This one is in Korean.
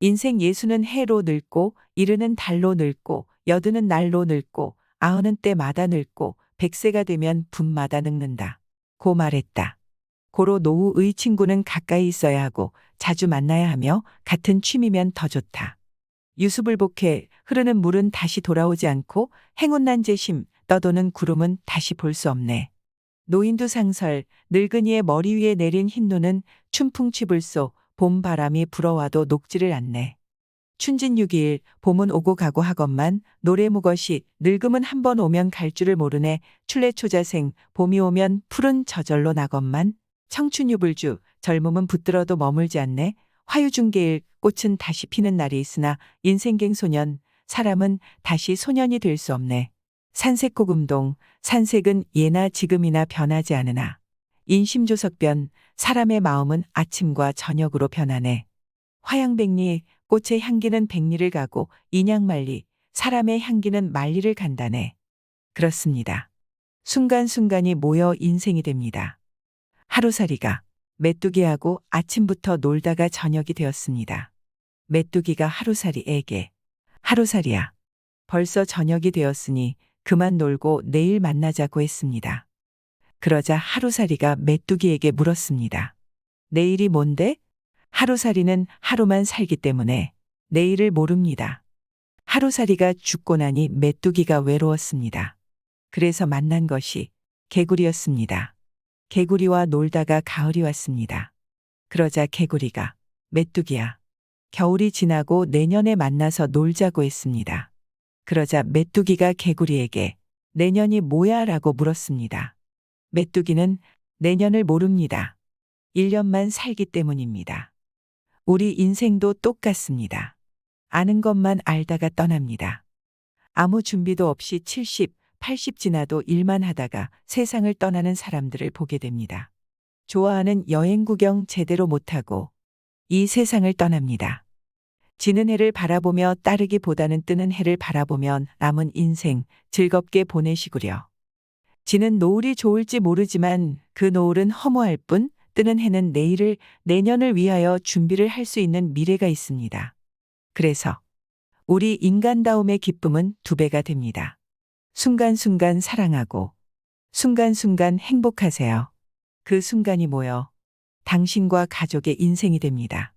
인생 예수는 해로 늙고 이르는 달로 늙고 여드는 날로 늙고 아흔은 때마다 늙고 백세가 되면 분마다 늙는다. 고 말했다. 고로 노후의 친구는 가까이 있어야 하고 자주 만나야 하며 같은 취미면 더 좋다. 유수불복해 흐르는 물은 다시 돌아오지 않고 행운난 재심 떠도는 구름은 다시 볼 수 없네. 노인두 상설 늙은이의 머리 위에 내린 흰 눈은 춘풍취불소 봄 바람이 불어와도 녹지를 않네. 춘진 6일 봄은 오고 가고 하건만 노래 무것이 늙음은 한 번 오면 갈 줄을 모르네. 출래초자생 봄이 오면 푸른 저절로 나건만 청춘유불주 젊음은 붙들어도 머물지 않네. 화유중계일 꽃은 다시 피는 날이 있으나 인생갱 소년 사람은 다시 소년이 될 수 없네. 산색고금동 산색은 예나 지금이나 변하지 않으나 인심조석변 사람의 마음은 아침과 저녁으로 변하네 화양백리 꽃의 향기는 백리를 가고 인양만리 사람의 향기는 만리를 간다네. 그렇습니다. 순간순간이 모여 인생이 됩니다. 하루살이가 메뚜기하고 아침부터 놀다가 저녁이 되었습니다. 메뚜기가 하루살이에게 하루살이야. 벌써 저녁이 되었으니 그만 놀고 내일 만나자고 했습니다. 그러자 하루살이가 메뚜기에게 물었습니다. 내일이 뭔데? 하루살이는 하루만 살기 때문에 내일을 모릅니다. 하루살이가 죽고 나니 메뚜기가 외로웠습니다. 그래서 만난 것이 개구리였습니다. 개구리와 놀다가 가을이 왔습니다. 그러자 개구리가 메뚜기야. 겨울이 지나고 내년에 만나서 놀자고 했습니다. 그러자 메뚜기가 개구리에게 내년이 뭐야? 라고 물었습니다. 메뚜기는 내년을 모릅니다. 1년만 살기 때문입니다. 우리 인생도 똑같습니다. 아는 것만 알다가 떠납니다. 아무 준비도 없이 70, 80 지나도 일만 하다가 세상을 떠나는 사람들을 보게 됩니다. 좋아하는 여행 구경 제대로 못하고 이 세상을 떠납니다. 지는 해를 바라보며 따르기보다는 뜨는 해를 바라보면 남은 인생 즐겁게 보내시구려. 지는 노을이 좋을지 모르지만 그 노을은 허무할 뿐 뜨는 해는 내일을 내년을 위하여 준비를 할 수 있는 미래가 있습니다. 그래서 우리 인간다움의 기쁨은 두 배가 됩니다. 순간순간 사랑하고 순간순간 행복하세요. 그 순간이 모여 당신과 가족의 인생이 됩니다.